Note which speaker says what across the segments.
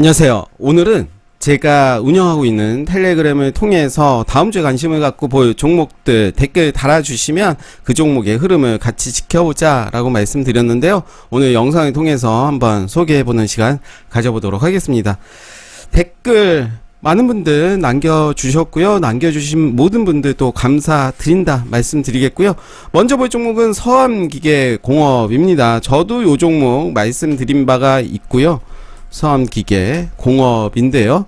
Speaker 1: 안녕하세요. 오늘은 제가 운영하고 있는 텔레그램을 통해서 다음 주에 관심을 갖고 볼 종목들 댓글 달아주시면 그 종목의 흐름을 같이 지켜보자 라고 말씀드렸는데요. 오늘 영상을 통해서 한번 소개해보는 시간 가져보도록 하겠습니다. 댓글 많은 분들 남겨주셨고요. 남겨주신 모든 분들도 감사드린다 말씀드리겠고요. 먼저 볼 종목은 서암기계공업입니다. 저도 요 종목 말씀드린 바가 있고요. 서암기계 공업인데요.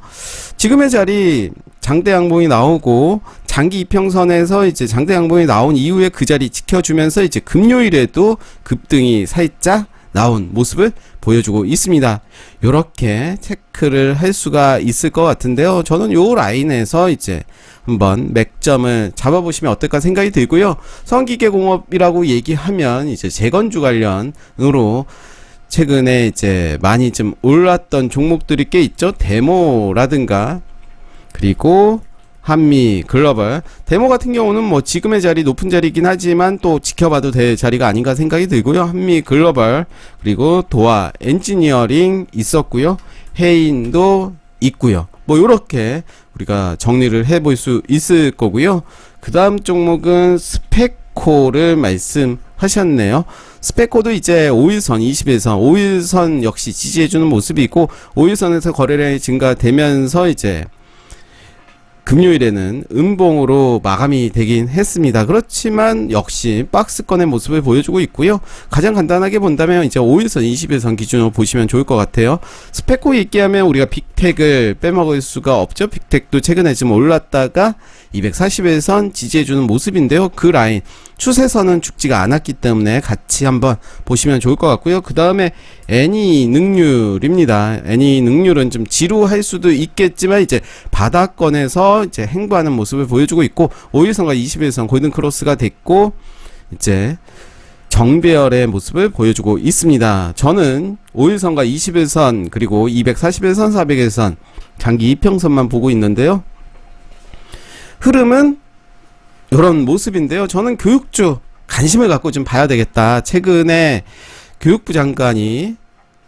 Speaker 1: 지금의 자리 장대 양봉이 나오고 장기 이평선에서 이제 장대 양봉이 나온 이후에 그 자리 지켜주면서 이제 금요일에도 급등이 살짝 나온 모습을 보여주고 있습니다. 이렇게 체크를 할 수가 있을 것 같은데요. 저는 요 라인에서 이제 한번 맥점을 잡아보시면 어떨까 생각이 들고요. 성기계공업이라고 얘기하면 이제 재건주 관련으로 최근에 이제 많이 좀 올랐던 종목들이 꽤 있죠. 데모라든가 그리고 한미 글로벌 데모 같은 경우는 뭐 지금의 자리 높은 자리이긴 하지만 또 지켜봐도 될 자리가 아닌가 생각이 들고요. 한미 글로벌 그리고 도화 엔지니어링 있었고요. 해인도 있고요. 뭐 요렇게 우리가 정리를 해볼 수 있을 거고요. 그 다음 종목은 스펙코를 말씀하셨네요. 스펙코도 이제 5일선, 20일선, 5일선 역시 지지해주는 모습이 있고 5일선에서 거래량이 증가되면서 이제 금요일에는 음봉으로 마감이 되긴 했습니다. 그렇지만 역시 박스권의 모습을 보여주고 있고요. 가장 간단하게 본다면 이제 5일선, 20일선 기준으로 보시면 좋을 것 같아요. 스펙코 얘기하면 우리가 빅텍을 빼먹을 수가 없죠. 빅텍도 최근에 좀 올랐다가 240일선 지지해주는 모습인데요. 그 라인 추세선은 죽지가 않았기 때문에 같이 한번 보시면 좋을 것 같고요. 그 다음에 애니 능률입니다. 애니 능률은 좀 지루할 수도 있겠지만 이제 바닥권에서 이제 행보하는 모습을 보여주고 있고 5일선과 21선 골든 크로스가 됐고 이제 정배열의 모습을 보여주고 있습니다. 저는 5일선과 21선 그리고 241선 400일선 장기 이평선만 보고 있는데요. 흐름은 이런 모습인데요. 저는 교육주 관심을 갖고 좀 봐야 되겠다. 최근에 교육부 장관이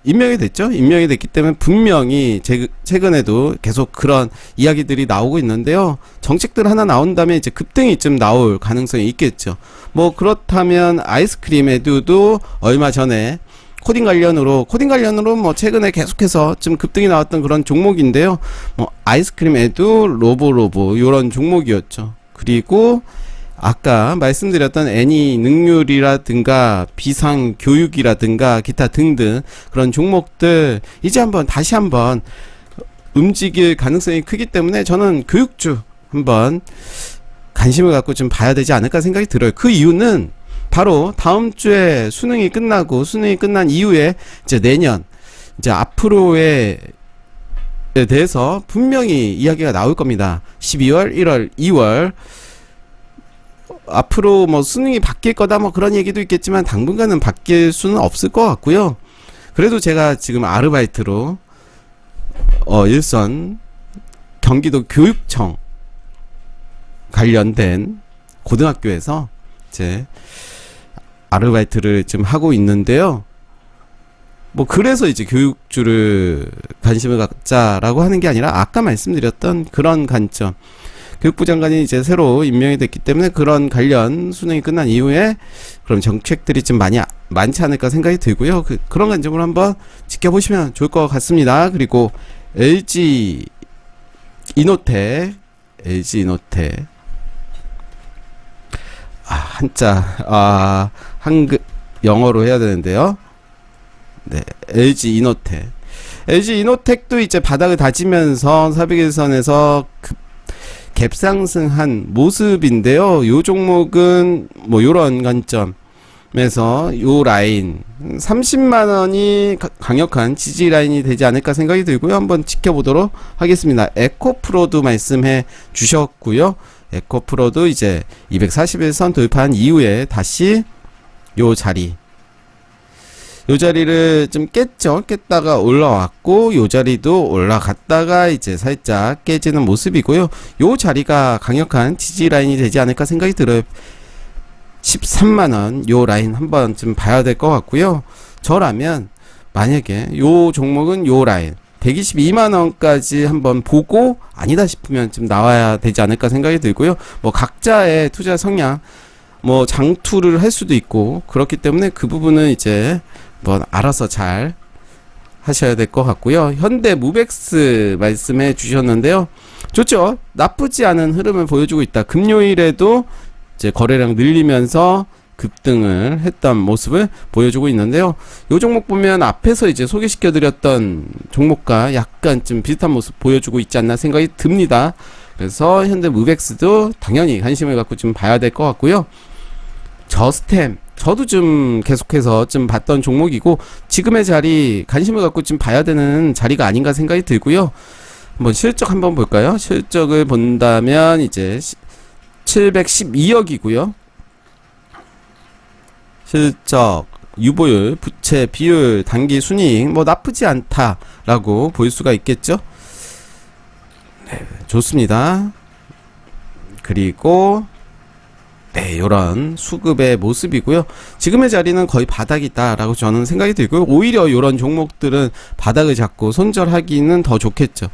Speaker 1: 임명이 됐죠. 임명이 됐기 때문에 분명히 제, 최근에도 계속 그런 이야기들이 나오고 있는데요. 정책들 하나 나온다면 이제 급등이 좀 나올 가능성이 있겠죠. 뭐 그렇다면 아이스크림 에듀도 얼마 전에 코딩 관련으로 코딩 관련으로 뭐 최근에 계속해서 좀 급등이 나왔던 그런 종목인데요. 뭐 아이스크림 에듀 로보로보 요런 종목이었죠. 그리고 아까 말씀드렸던 애니 능률이라든가 비상 교육이라든가 기타 등등 그런 종목들 이제 한번 다시 한번 움직일 가능성이 크기 때문에 저는 교육주 한번 관심을 갖고 좀 봐야 되지 않을까 생각이 들어요. 그 이유는 바로 다음 주에 수능이 끝나고 수능이 끝난 이후에 이제 내년 이제 앞으로의 에 대해서 분명히 이야기가 나올 겁니다. 12월, 1월, 2월 앞으로 뭐 수능이 바뀔 거다 뭐 그런 얘기도 있겠지만 당분간은 바뀔 수는 없을 것 같고요. 그래도 제가 지금 아르바이트로 어 일선 경기도 교육청 관련된 고등학교에서 제 아르바이트를 지금 하고 있는데요. 뭐 그래서 이제 교육주를 관심을 갖자라고 하는 게 아니라 아까 말씀드렸던 그런 관점. 교육부 장관이 이제 새로 임명이 됐기 때문에 그런 관련 수능이 끝난 이후에 그럼 정책들이 좀 많이 아- 많지 않을까 생각이 들고요. 그, 그런 관점으로 한번 지켜보시면 좋을 것 같습니다. 그리고 LG 이노텍, LG 이노텍 아 한자 아 한글 영어로 해야 되는데요. 네, LG 이노텍. LG 이노텍도 이제 바닥을 다지면서 400일선에서 급 갭상승한 모습인데요. 요 종목은 뭐 요런 관점에서 요 라인 30만 원이 가- 강력한 지지 라인이 되지 않을까 생각이 들고요. 한번 지켜보도록 하겠습니다. 에코프로도 말씀해 주셨고요. 에코프로도 이제 241선 돌파한 이후에 다시 요 자리 요 자리를 좀 깼죠. 깼다가 올라왔고 요 자리도 올라갔다가 이제 살짝 깨지는 모습이고요. 요 자리가 강력한 지지 라인이 되지 않을까 생각이 들어요. 13만 원 요 라인 한번 좀 봐야 될 것 같고요. 저라면 만약에 요 종목은 요 라인 122만 원까지 한번 보고 아니다 싶으면 좀 나와야 되지 않을까 생각이 들고요. 뭐 각자의 투자 성향 뭐 장투를 할 수도 있고 그렇기 때문에 그 부분은 이제 뭐 알아서 잘 하셔야 될 것 같고요. 현대 무벡스 말씀해 주셨는데요. 좋죠. 나쁘지 않은 흐름을 보여주고 있다. 금요일에도 이제 거래량 늘리면서 급등을 했던 모습을 보여주고 있는데요. 요 종목 보면 앞에서 이제 소개시켜 드렸던 종목과 약간 좀 비슷한 모습 보여주고 있지 않나 생각이 듭니다. 그래서 현대 무벡스도 당연히 관심을 갖고 좀 봐야 될 것 같고요. 저스템 저도 좀 계속해서 좀 봤던 종목이고 지금의 자리 관심을 갖고 좀 봐야 되는 자리가 아닌가 생각이 들고요. 한번 실적 한번 볼까요? 실적을 본다면 이제 712억이고요. 실적, 유보율, 부채, 비율, 단기 순이익 뭐 나쁘지 않다라고 볼 수가 있겠죠. 네, 좋습니다. 그리고 네, 요런 수급의 모습이고요. 지금의 자리는 거의 바닥이다라고 저는 생각이 들고요. 오히려 요런 종목들은 바닥을 잡고 손절하기는 더 좋겠죠.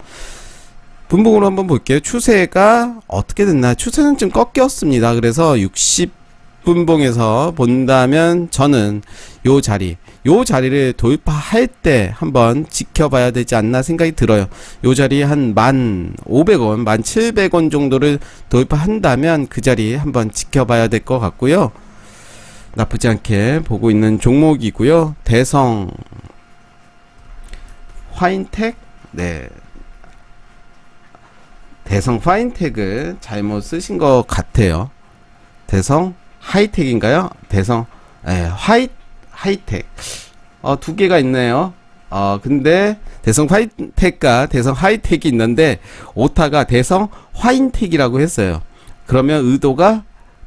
Speaker 1: 분봉으로 한번 볼게요. 추세가 어떻게 됐나? 추세는 좀 꺾였습니다. 그래서 60 분봉에서 본다면 저는 요 자리, 요 자리를 돌파할 때 한번 지켜봐야 되지 않나 생각이 들어요. 요 자리 한만 500원, 만 700원 정도를 돌파한다면 그 자리 한번 지켜봐야 될 것 같고요. 나쁘지 않게 보고 있는 종목이고요. 대성 화인텍, 네. 대성 파인텍을 잘못 쓰신 것 같아요. 대성 하이텍인가요? 대성 에, 하이 하이텍 어, 두 개가 있네요. 어, 근데 대성 파인텍과 대성 하이텍이 있는데 오타가 대성 화인텍이라고 했어요. 그러면 의도가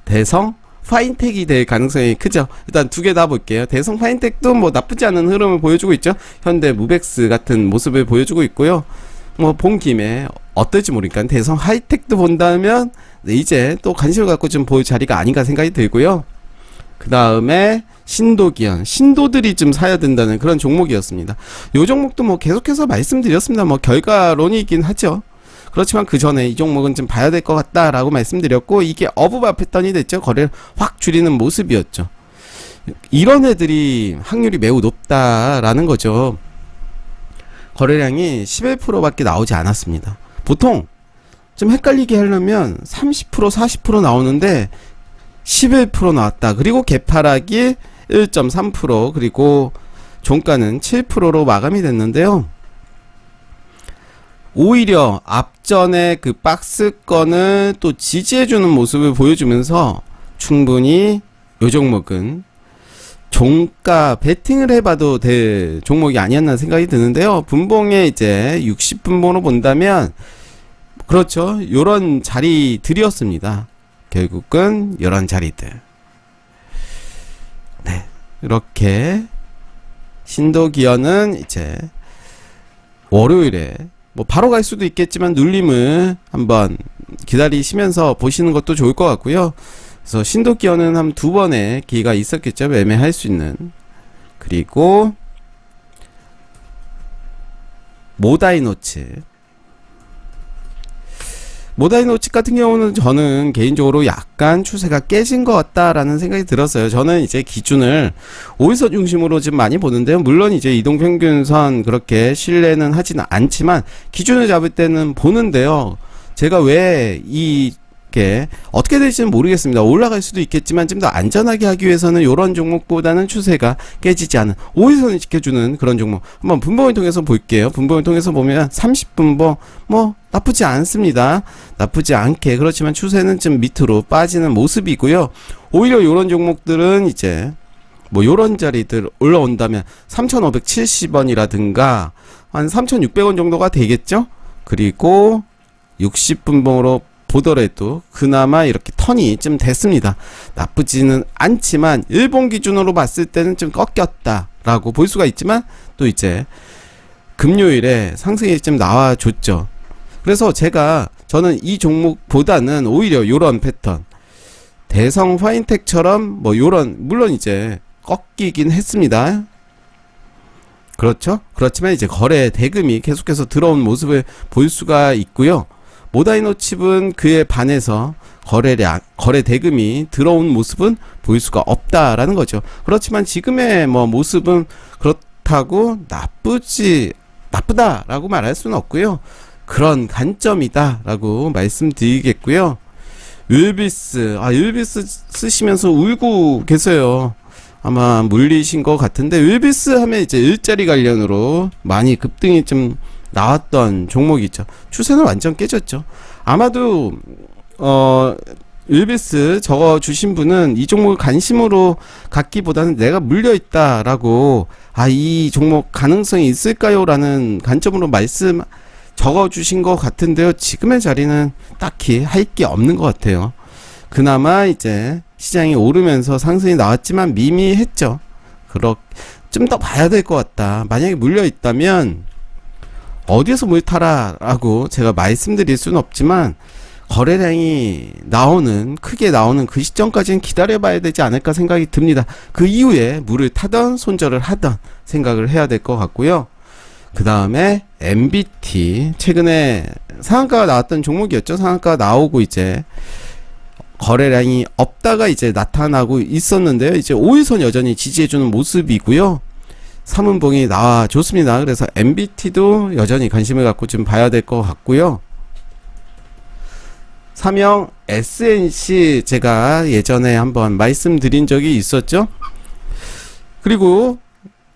Speaker 1: 대성 파인텍이 될 가능성이 크죠. 일단 두 개 다 볼게요. 대성 파인텍도 뭐 나쁘지 않은 흐름을 보여주고 있죠. 현대 무벡스 같은 모습을 보여주고 있고요. 뭐 본 김에 어떨지 모르니까 대성 하이텍도 본다면 네, 이제 또 관심을 갖고 좀 볼 자리가 아닌가 생각이 들고요. 그 다음에 신도기현 신도들이 좀 사야 된다는 그런 종목이었습니다. 요 종목도 뭐 계속해서 말씀드렸습니다. 뭐 결과론이긴 하죠. 그렇지만 그 전에 이 종목은 좀 봐야 될 것 같다라고 말씀드렸고 이게 어부바 패턴이 됐죠. 거래를 확 줄이는 모습이었죠. 이런 애들이 확률이 매우 높다라는 거죠. 거래량이 11%밖에 나오지 않았습니다. 보통 좀 헷갈리게 하려면 30% 40% 나오는데 11% 나왔다. 그리고 개파락이 1.3% 그리고 종가는 7%로 마감이 됐는데요. 오히려 앞전에 그 박스권을 또 지지해주는 모습을 보여주면서 충분히 요 종목은 종가 베팅을 해봐도 될 종목이 아니었나 생각이 드는데요. 분봉에 이제 60분봉으로 본다면 그렇죠. 요런 자리들이었습니다. 결국은 요런 자리들. 네. 이렇게 신도기어는 이제 월요일에 뭐 바로 갈 수도 있겠지만 눌림을 한번 기다리시면서 보시는 것도 좋을 것 같고요. 그래서 신도기어는 한 두 번의 기회가 있었겠죠. 매매할 수 있는. 그리고 모다이노츠. 모다이노츠 같은 경우는 저는 개인적으로 약간 추세가 깨진 것 같다라는 생각이 들었어요. 저는 이제 기준을 5일선 중심으로 좀 많이 보는데요. 물론 이제 이동 평균선 그렇게 신뢰는 하지는 않지만 기준을 잡을 때는 보는데요. 제가 왜 이 게 어떻게 될지는 모르겠습니다. 올라갈 수도 있겠지만 좀 더 안전하게 하기 위해서는 이런 종목보다는 추세가 깨지지 않은 5일선을 지켜주는 그런 종목 한번 분봉을 통해서 볼게요. 분봉을 통해서 보면 30분봉 뭐 나쁘지 않습니다. 나쁘지 않게 그렇지만 추세는 좀 밑으로 빠지는 모습이고요. 오히려 이런 종목들은 이제 뭐 요런 자리들 올라온다면 3,570원이라든가 한 3,600원 정도가 되겠죠? 그리고 60분봉으로 보더라도 그나마 이렇게 턴이 좀 됐습니다. 나쁘지는 않지만 일본 기준으로 봤을 때는 좀 꺾였다라고 볼 수가 있지만 또 이제 금요일에 상승이 좀 나와줬죠. 그래서 제가 저는 이 종목보다는 오히려 요런 패턴 대성 파인텍처럼 뭐 요런 물론 이제 꺾이긴 했습니다. 그렇죠? 그렇지만 이제 거래 대금이 계속해서 들어온 모습을 볼 수가 있고요. 모다이노 칩은 그에 반해서 거래량, 거래 대금이 들어온 모습은 보일 수가 없다라는 거죠. 그렇지만 지금의 뭐 모습은 그렇다고 나쁘지, 나쁘다라고 말할 수는 없고요. 그런 관점이다라고 말씀드리겠고요. 율비스, 아, 율비스 쓰시면서 울고 계세요. 아마 물리신 것 같은데, 율비스 하면 이제 일자리 관련으로 많이 급등이 좀 나왔던 종목이죠. 추세는 완전 깨졌죠. 아마도, 어, 율비스 적어 주신 분은 이 종목을 관심으로 갖기보다는 내가 물려 있다라고, 아, 이 종목 가능성이 있을까요? 라는 관점으로 말씀 적어 주신 것 같은데요. 지금의 자리는 딱히 할 게 없는 것 같아요. 그나마 이제 시장이 오르면서 상승이 나왔지만 미미했죠. 그렇, 좀 더 봐야 될 것 같다. 만약에 물려 있다면, 어디에서 물 타라라고 제가 말씀드릴 수는 없지만, 거래량이 나오는, 크게 나오는 그 시점까지는 기다려봐야 되지 않을까 생각이 듭니다. 그 이후에 물을 타던, 손절을 하던 생각을 해야 될 것 같고요. 그 다음에 MBT 최근에 상한가가 나왔던 종목이었죠. 상한가 나오고 이제 거래량이 없다가 이제 나타나고 있었는데요. 이제 5일선 여전히 지지해주는 모습이고요. 삼은봉이 나와 좋습니다. 그래서 MBT도 여전히 관심을 갖고 좀 봐야 될 것 같고요. 삼형 SNC 제가 예전에 한번 말씀드린 적이 있었죠. 그리고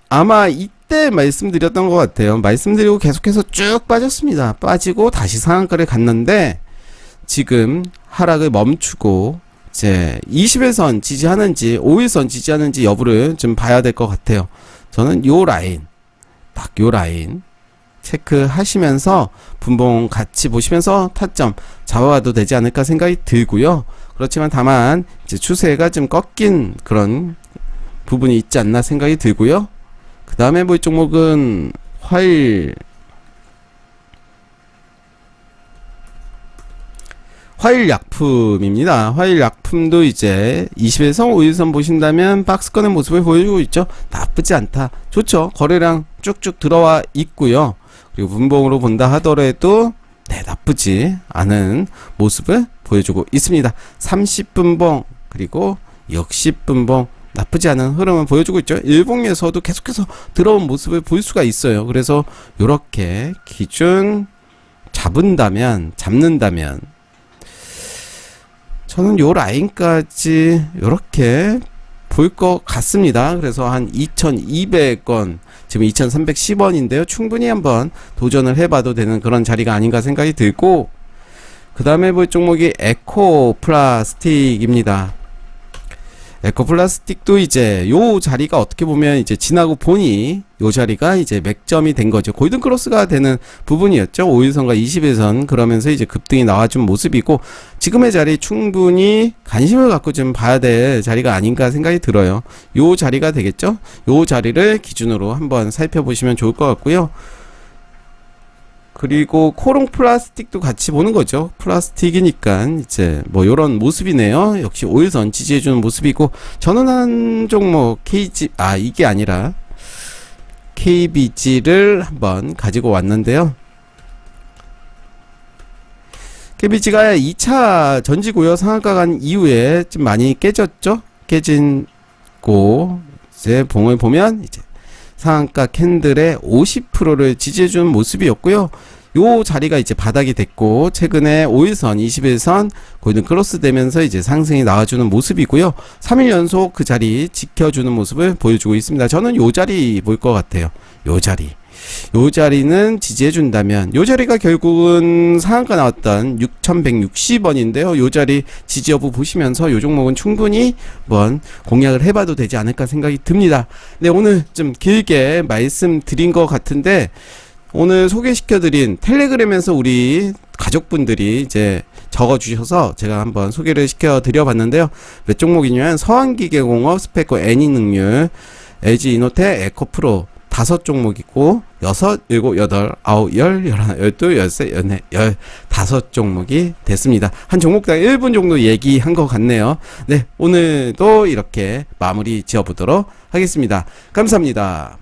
Speaker 1: 아마 이때 말씀드렸던 것 같아요. 말씀드리고 계속해서 쭉 빠졌습니다. 빠지고 다시 상한가를 갔는데 지금 하락을 멈추고 이제 20일선 지지하는지 5일선 지지하는지 여부를 좀 봐야 될 것 같아요. 저는 요 라인 딱 요 라인 체크하시면서 분봉 같이 보시면서 타점 잡아봐도 되지 않을까 생각이 들고요. 그렇지만 다만 이제 추세가 좀 꺾인 그런 부분이 있지 않나 생각이 들고요. 그 다음에 볼 종목은 화일 화일 약품입니다. 화일 약품도 이제 20에서 5일선 보신다면 박스권의 모습을 보여주고 있죠. 나쁘지 않다. 좋죠. 거래량 쭉쭉 들어와 있고요. 그리고 분봉으로 본다 하더라도 네, 나쁘지 않은 모습을 보여주고 있습니다. 30분봉 그리고 60분봉 나쁘지 않은 흐름을 보여주고 있죠. 일봉에서도 계속해서 들어온 모습을 볼 수가 있어요. 그래서 이렇게 기준 잡은다면 잡는다면 저는 요 라인까지 이렇게 볼 것 같습니다. 그래서 한 2,200원, 지금 2,310원인데요. 충분히 한번 도전을 해봐도 되는 그런 자리가 아닌가 생각이 들고, 그 다음에 볼 종목이 에코 플라스틱입니다. 에코 플라스틱도 이제 요 자리가 어떻게 보면 이제 지나고 보니 요 자리가 이제 맥점이 된 거죠. 골든 크로스가 되는 부분이었죠. 5일선과 20일선 그러면서 이제 급등이 나와준 모습이고 지금의 자리 충분히 관심을 갖고 좀 봐야 될 자리가 아닌가 생각이 들어요. 요 자리가 되겠죠. 요 자리를 기준으로 한번 살펴보시면 좋을 것 같고요. 그리고 코롱 플라스틱도 같이 보는 거죠. 플라스틱이니까 이제 뭐 요런 모습이네요. 역시 오일선 지지해주는 모습이고 저는 한 종목 KG 아 이게 아니라 KBG를 한번 가지고 왔는데요. KBG가 2차 전지고요 상한가 간 이후에 좀 많이 깨졌죠. 깨진 고 이제 봉을 보면 이제 상한가 캔들의 50%를 지지해주는 모습이었고요. 요 자리가 이제 바닥이 됐고 최근에 5일선, 21선 골든 크로스 되면서 이제 상승이 나와주는 모습이고요. 3일 연속 그 자리 지켜주는 모습을 보여주고 있습니다. 저는 요 자리 볼 것 같아요. 요 자리. 요 자리는 지지해준다면 요 자리가 결국은 상한가 나왔던 6160원인데요. 요 자리 지지 여부 보시면서 요 종목은 충분히 한번 공략을 해봐도 되지 않을까 생각이 듭니다. 네 오늘 좀 길게 말씀드린 것 같은데 오늘 소개시켜드린 텔레그램에서 우리 가족분들이 이제 적어주셔서 제가 한번 소개를 시켜드려 봤는데요. 몇 종목이냐면 서한기계공업 스페코 애니능률 LG 이노텍 에코프로 다섯 종목이고 여섯, 일곱, 여덟, 아홉, 열, 열하나, 열둘, 열세, 열네, 열 다섯 종목이 됐습니다. 한 종목당 1분 정도 얘기한 것 같네요. 네, 오늘도 이렇게 마무리 지어보도록 하겠습니다. 감사합니다.